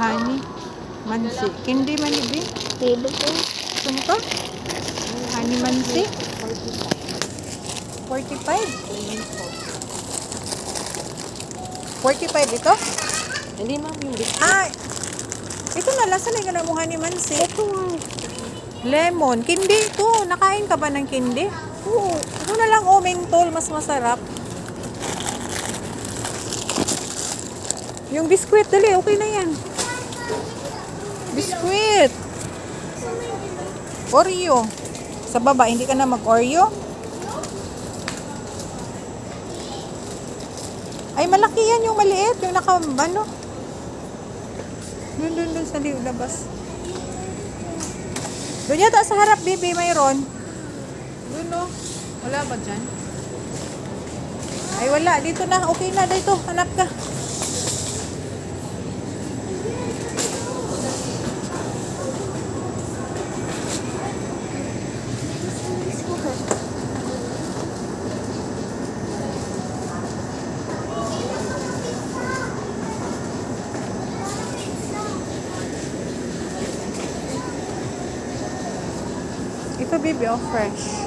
Honey. Mansi. Kindi man ibi. Kilo po. Gusto mo to? Honey mansi. 45. 45 ito? Hindi ma'am. Ah, ito na. Lasa na yung mo honey mansi. Ito. Lemon. Kindi ito. Nakain ka ba ng kindi? Oo. Ito na lang oh, mentol. Mas masarap. Yung biskwit, dali. Okay na yan. Biskwit. Oreo. Sa baba, hindi ka na mag-Oreo? Ay, malaki yan yung maliit. Yung naka, ano? Dun, dun, dun sa labas. Doon yata sa harap, baby, mayroon. Doon, no? Wala ba dyan? Ay, wala. Dito na. Okay na. Dito. Hanap ka. Ito, baby, oh, fresh.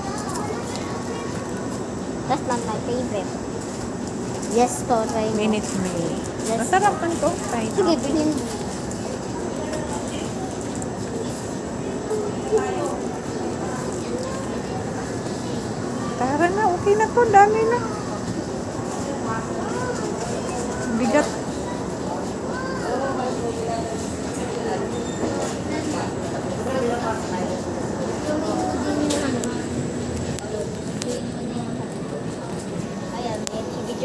That's not my favorite. Yes, to try mo. Minute Maid. Yes. Masarap man to. Try mo. Sige, bilhin mo. Tara na, okay na to. Dami na. Bigat.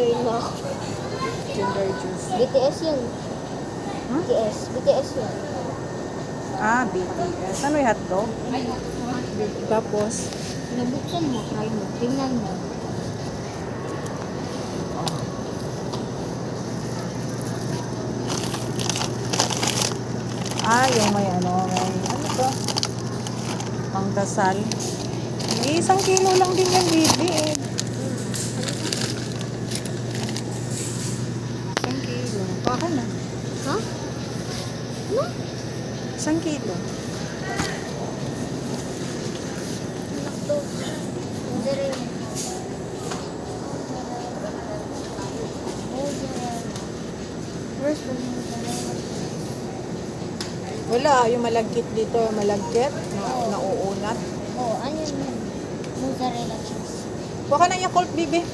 Video mo ako. Ginger juice. BTS yun. Hmm? BTS. BTS yun. Ah, BTS. Ano yung hotdog? Tapos, Nabuksan mo, try mo. Tingnan mo. ah, yung may ano, may ano to? Pangdasal. Isang kilo lang din baby. eh. Isang Baka na. Ha? Ano? Isang kilo. Anak to. Hindi rin. Where's the Wala, yung malagkit dito, malagkit, na, nauunat. Oh, ano yun? Mozzarella cheese. Baka na yung cold, baby.